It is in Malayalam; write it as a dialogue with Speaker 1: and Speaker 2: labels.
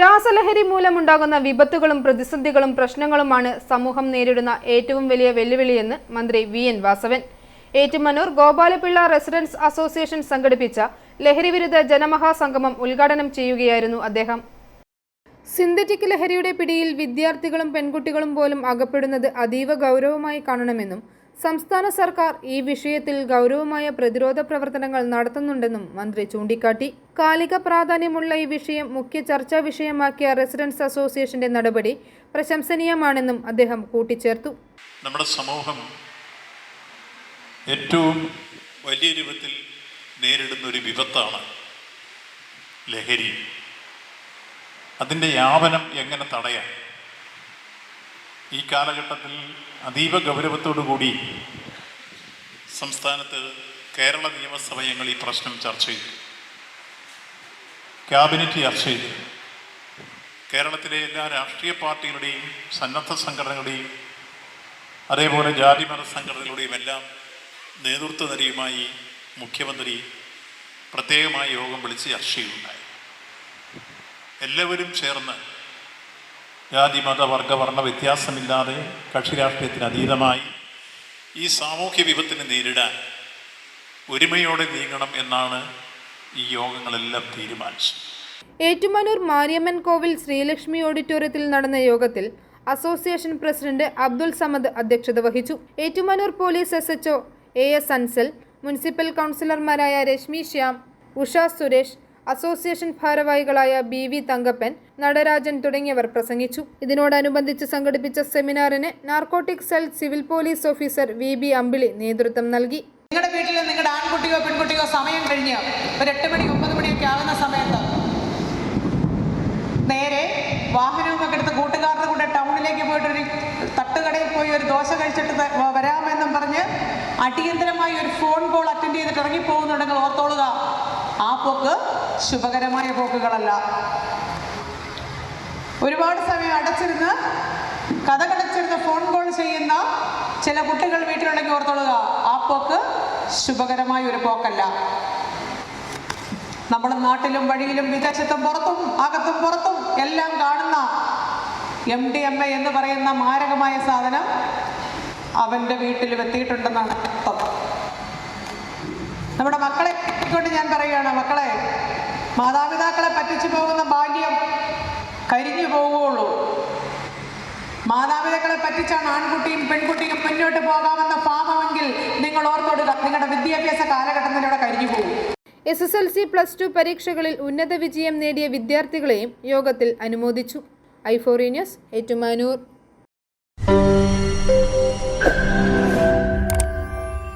Speaker 1: രാസലഹരി മൂലമുണ്ടാകുന്ന വിപത്തുകളും പ്രതിസന്ധികളും പ്രശ്നങ്ങളുമാണ് സമൂഹം നേരിടുന്ന ഏറ്റവും വലിയ വെല്ലുവിളിയെന്ന് മന്ത്രി V N Vasavan. Ettumanoor Gopalapillai residents association സംഘടിപ്പിച്ച ലഹരിവിരുദ്ധ ജനമഹാസംഗമം ഉദ്ഘാടനം ചെയ്യുകയായിരുന്നു അദ്ദേഹം. സിന്തറ്റിക് ലഹരിയുടെ പിടിയിൽ വിദ്യാർത്ഥികളും പെൺകുട്ടികളും പോലും അകപ്പെടുന്നത് അതീവ ഗൗരവമായി കാണണമെന്നും സംസ്ഥാന സർക്കാർ ഈ വിഷയത്തിൽ ഗൗരവമായ പ്രതിരോധ പ്രവർത്തനങ്ങൾ നടത്തുന്നുണ്ടെന്നും മന്ത്രി ചൂണ്ടിക്കാട്ടി. കാലിക പ്രാധാന്യമുള്ള ഈ വിഷയം മുഖ്യ ചർച്ചാ വിഷയമാക്കിയ റെസിഡൻസ് അസോസിയേഷന്റെ നടപടി പ്രശംസനീയമാണെന്നും അദ്ദേഹം കൂട്ടിച്ചേർത്തു.
Speaker 2: നമ്മുടെ സമൂഹം ഏറ്റവും വലിയ രൂപത്തിൽ നേരിടുന്ന ഒരു വിപത്താണ് ലഹരി. അതിന്റെ വ്യാപനം എങ്ങനെ തടയാം? ഈ കാലഘട്ടത്തിൽ അതീവ ഗൗരവത്തോടു കൂടി സംസ്ഥാനത്ത് കേരള നിയമസഭ ഞങ്ങൾ ഈ പ്രശ്നം ചർച്ച ചെയ്തു. ക്യാബിനറ്റ് ചർച്ച ചെയ്തു. കേരളത്തിലെ എല്ലാ രാഷ്ട്രീയ പാർട്ടികളുടെയും സന്നദ്ധ സംഘടനകളുടെയും അതേപോലെ ജാതിമത സംഘടനകളുടെയും എല്ലാം നേതൃത്വ നിരയുമായി മുഖ്യമന്ത്രി പ്രത്യേകമായ യോഗം വിളിച്ച് ചർച്ച ചെയ്യുകയുണ്ടായി. എല്ലാവരും ചേർന്ന് ജാതി മത വർഗ വർണ വ്യത്യാസമില്ലാതെ കക്ഷി രാഷ്ട്രീയത്തിന് അതീതമായി ഈ സാമൂഹ്യ വിപത്തിനെ നേരിടാൻ ഒരുമയോടെ നീങ്ങണം എന്നാണ് ഈ യോഗങ്ങളെല്ലാം തീരുമാനിച്ചത്.
Speaker 1: ഏറ്റുമാനൂർ മാരിയമ്മൻ കോവിൽ ശ്രീലക്ഷ്മി ഓഡിറ്റോറിയത്തിൽ നടന്ന യോഗത്തിൽ അസോസിയേഷൻ പ്രസിഡന്റ് അബ്ദുൾ സമദ് അധ്യക്ഷത വഹിച്ചു. Ettumanoor police S HO A S Ansal municipal കൗൺസിലർമാരായ രശ്മി ശ്യാം ഉഷ സുരേഷ് അസോസിയേഷൻ ഭാരവാഹികളായ ബി വി തങ്കപ്പൻ നടരാജൻ തുടങ്ങിയവർ പ്രസംഗിച്ചു. ഇതിനോടനുബന്ധിച്ച് സംഘടിപ്പിച്ച സെമിനാറിന് narcotic cell civil police officer V B Ambili നേതൃത്വം നൽകി.
Speaker 3: നിങ്ങളുടെ വീട്ടിൽ നിങ്ങളുടെ ആൺകുട്ടിയോ പെൺകുട്ടിയോ സമയം കഴിഞ്ഞ് ഒരു എട്ട് മണി ഒമ്പത് മണിയൊക്കെ ആവുന്ന സമയത്ത് നേരെ വാഹനവുമൊക്കെ എടുത്ത് കൂട്ടുകാരുടെ കൂടെ ടൗണിലേക്ക് പോയിട്ട് ഒരു തട്ടുകടയിൽ പോയി ഒരു ദോശ കഴിച്ചിട്ട് വരാമെന്നും പറഞ്ഞ് അടിയന്തരമായി ഒരു ഫോൺ കോൾ അറ്റൻഡ് ചെയ്തിട്ട് ഇറങ്ങിപ്പോകുന്നുണ്ടെങ്കിൽ ഓർത്തോളുക ആ പോക്ക് ശുഭകരമായ പോക്കുകളല്ല. ഒരുപാട് സമയം അടച്ചിരുന്ന് കഥകടച്ചിരുന്ന് ഫോൺ കോൾ ചെയ്യുന്ന ചില കുട്ടികൾ വീട്ടിലുണ്ടെങ്കിൽ ഓർത്തോളുക ആ പോക്ക് ശുഭകരമായ ഒരു പോക്കല്ല. നമ്മുടെ നാട്ടിലും വഴിയിലും വിദേശത്തും പുറത്തും അകത്തും പുറത്തും എല്ലാം കാണുന്ന എം ഡി എം എ എന്ന് പറയുന്ന മാരകമായ സാധനം അവന്റെ വീട്ടിൽ എത്തിയിട്ടുണ്ടെന്നാണ് നമ്മുടെ മക്കളെ കൊണ്ട് ഞാൻ പറയുകയാണ് മക്കളെ മാതാപിതാക്കളെ പറ്റിച്ചു പോകുന്ന ബാല്യം കരിഞ്ഞു പോവുകയുള്ളൂ. മാതാപിതാക്കളെ പറ്റിച്ചാണ് ആൺകുട്ടിയും പെൺകുട്ടിയും മുന്നോട്ട് പോകാമെന്ന ഭാവമെങ്കിൽ നിങ്ങൾ ഓർത്തെടുക്കുക നിങ്ങളുടെ വിദ്യാഭ്യാസ കാലഘട്ടത്തിലൂടെ കരിഞ്ഞു പോകും.
Speaker 1: S S L C plus two പരീക്ഷകളിൽ ഉന്നത വിജയം നേടിയ വിദ്യാർത്ഥികളെയും യോഗത്തിൽ അനുമോദിച്ചു. ഐഫോറി ന്യൂസ് ഏറ്റുമാനൂർ.